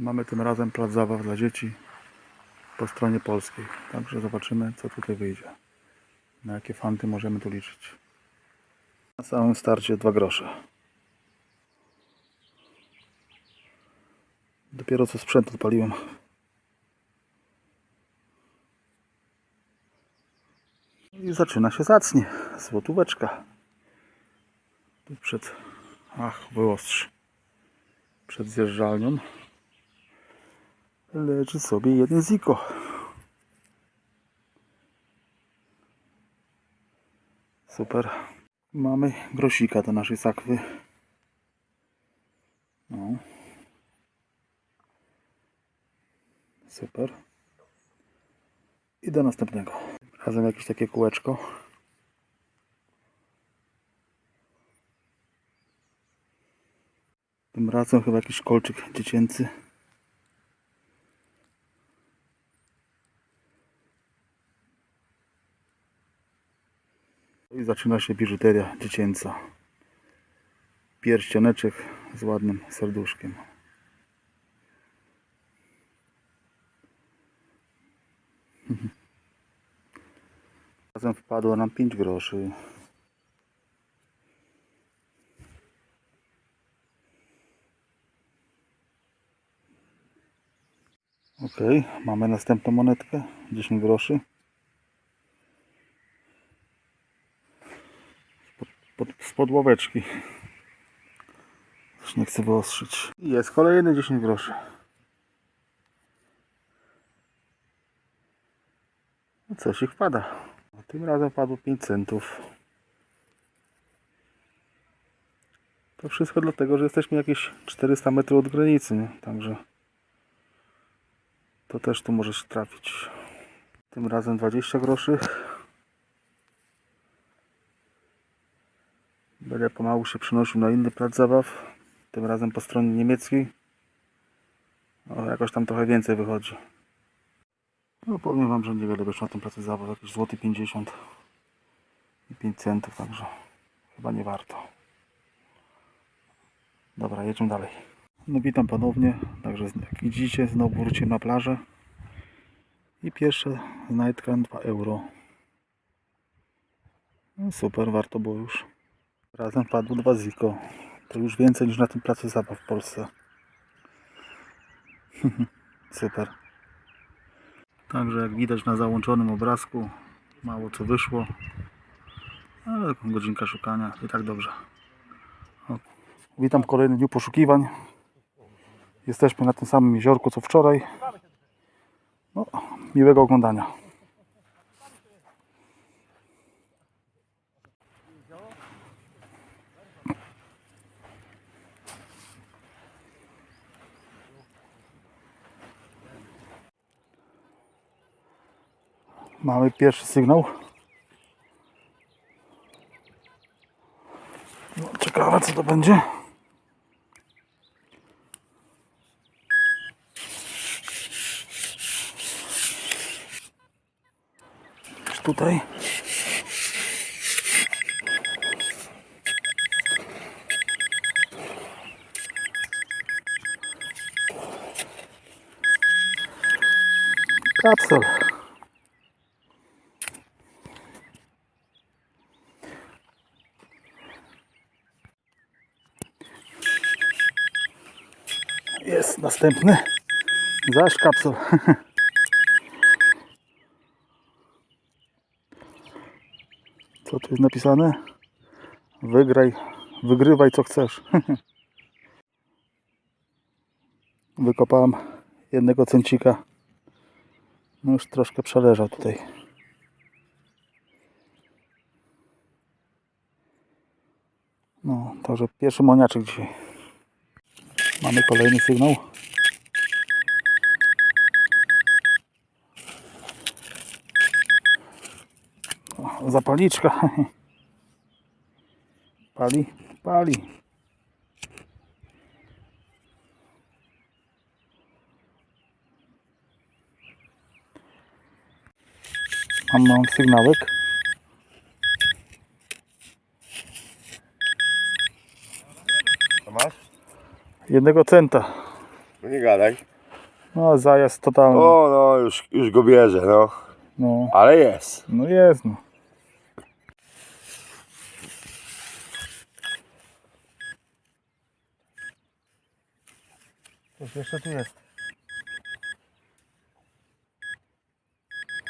Mamy tym razem plac zabaw dla dzieci po stronie polskiej. Także zobaczymy, co tutaj wyjdzie. Na jakie fanty możemy tu liczyć. Na samym starcie dwa grosze. Dopiero co sprzęt odpaliłem. I zaczyna się zacnie. Złotóweczka. Tu przed... Ach, wyostrz. Przed zjeżdżalnią leży sobie jeden ziko. Super. Mamy grosika do naszej sakwy. No. Super. I do następnego. Razem jakieś takie kółeczko. Tym razem chyba jakiś kolczyk dziecięcy. I zaczyna się biżuteria dziecięca. Pierścioneczek z ładnym serduszkiem. Razem wpadło nam 5 groszy. Ok, mamy następną monetkę. 10 groszy. Pod, spod ławeczki. Już nie chcę wyostrzyć. I Jest kolejny 10 groszy. No coś ich wpada. A tym razem padło 5 centów. To wszystko dlatego, że jesteśmy jakieś 400 metrów od granicy, nie? Także to też tu możesz trafić. Tym razem 20 groszy. Będę pomału się przenosił na inny plac zabaw. Tym razem po stronie niemieckiej. O, jakoś tam trochę więcej wychodzi. No powiem wam, że niewiele wyszło na tym placu zabaw. Jakieś złoty 50 i 5 centów, także chyba nie warto. Dobra, jedziemy dalej. No witam ponownie. Także jak widzicie, znowu wróciłem na plażę. I pierwsza znajdka 2 euro. No super, warto było już. Razem padło dwa ziko. To już więcej niż na tym placu zabaw w Polsce. Super. Także jak widać na załączonym obrazku, mało co wyszło. Ale godzinka szukania i tak dobrze. O, Witam w kolejnym dniu poszukiwań. Jesteśmy na tym samym jeziorku co wczoraj. No, miłego oglądania. Mamy pierwszy sygnał. No, ciekawe co to będzie. Tutaj. Kapsel. Jest następny. Zaś kapsuł. Co tu jest napisane? Wygraj, wygrywaj co chcesz. Wykopałem jednego centika. No już troszkę przeleżał tutaj. No, także pierwszy moniaczek dzisiaj. Mamy kolejny sygnał. O. Pali, pali. Mam, mam sygnałek. Masz? Jednego centa. No nie gadaj. No zajazd totalny. O, no już, już go bierze, no. No, Ale jest. no jest no. Coś jeszcze tu jest.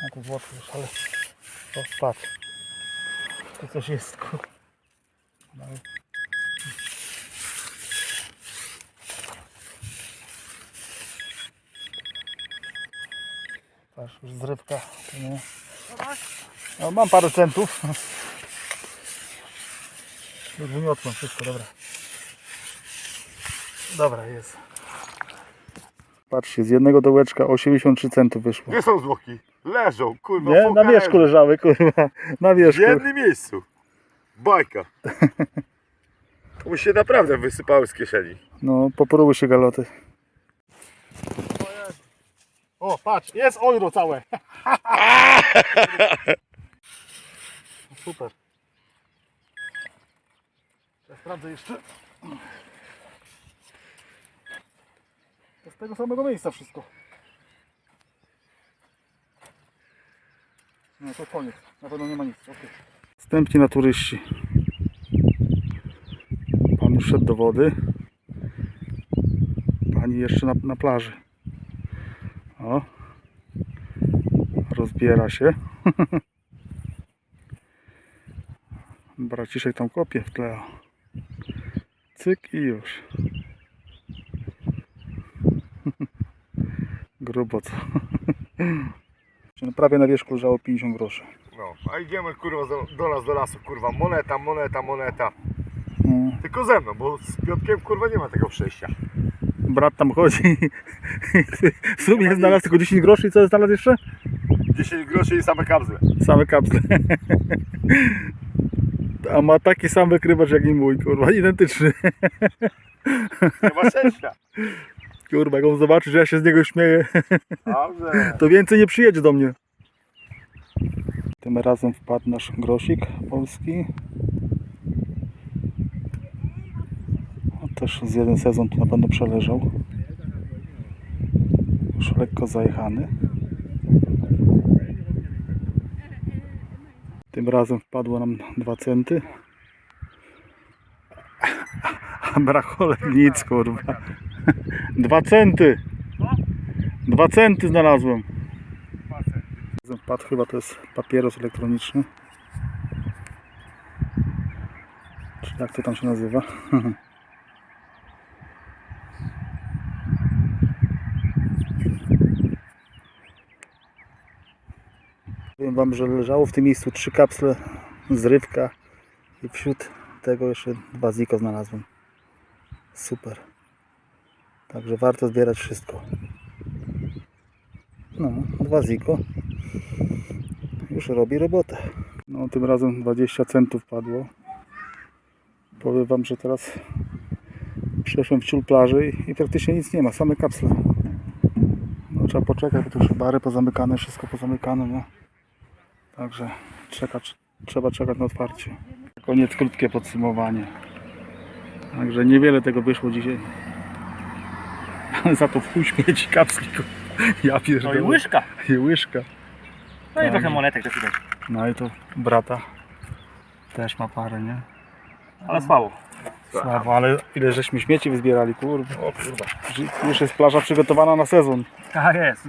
A to złoto już, ale... O, patrz. Tu coś jest, kur... Patrz, już zrywka. Nie. No, mam parę centów. Już wymiotłem wszystko, dobra. Dobra, jest. Patrzcie, z jednego dołeczka 83 centów wyszło. Gdzie są zwłoki? Leżą, kurwa. Nie? Na wierzchu leży. leżały, kurwa. Na W wierzchu. jednym miejscu. Bajka. To mu się naprawdę wysypały z kieszeni. No, popruły się galoty. O, patrz, jest euro całe. Super. Ja sprawdzę jeszcze. To z tego samego miejsca wszystko. No to koniec. Na pewno nie ma nic. Okay. Wstępnie na turyści. Pan już szedł do wody. Pani jeszcze na, na plaży. O. Rozbiera się. Braciszek tam kopie w tle. Cyk i już. Grubo co. Prawie na wierzchu leżało 50 groszy. No, a idziemy kurwa do, do nas do lasu, kurwa. Moneta, moneta, moneta. No. Tylko ze mną, bo z Piotkiem kurwa nie ma tego przejścia. Brat tam chodzi. W sumie znalazł tylko 10 groszy i co znalazł jeszcze? 10 groszy i same kabzle. Same kapsle. A ma taki sam wykrywacz jak i mój, kurwa, identyczny. Ma szczęścia. Kurwa, jak on zobaczy, że ja się z niego śmieję, Dobrze. to więcej nie przyjedzie do mnie. Tym razem wpadł nasz grosik polski. On też z jeden sezon tu na pewno przeleżał. Już lekko zajechany. Tym razem wpadło nam dwa centy. A brakło nic, kurwa. Dwa centy. Dwa centy znalazłem. Wpadł chyba to jest papieros elektroniczny. Czy jak to tam się nazywa? Powiem Wam, że leżało w tym miejscu trzy kapsle zrywka i wśród tego jeszcze dwa ziko znalazłem. Super. Także warto zbierać wszystko. No, dwa ziko. Już robi robotę. No, tym razem 20 centów padło. Powiem Wam, że teraz przeszłem w ciul plaży i, praktycznie nic nie ma, same kapsle. No, trzeba poczekać, bo tu już bary pozamykane, wszystko pozamykane, nie? Także czekać, trzeba czekać na otwarcie. Koniec, krótkie podsumowanie. Także niewiele tego wyszło dzisiaj. Za to w chuj śmieci kapsli. ku- Ja No pierdolę. i łyżka. I łyżka. No i Tak. trochę monetek też widać. No i to brata też ma parę, nie? Ale słabo. Słabo, ale ile żeśmy śmieci wyzbierali, kurwa. O kurwa. Już jest plaża przygotowana na sezon. Tak jest.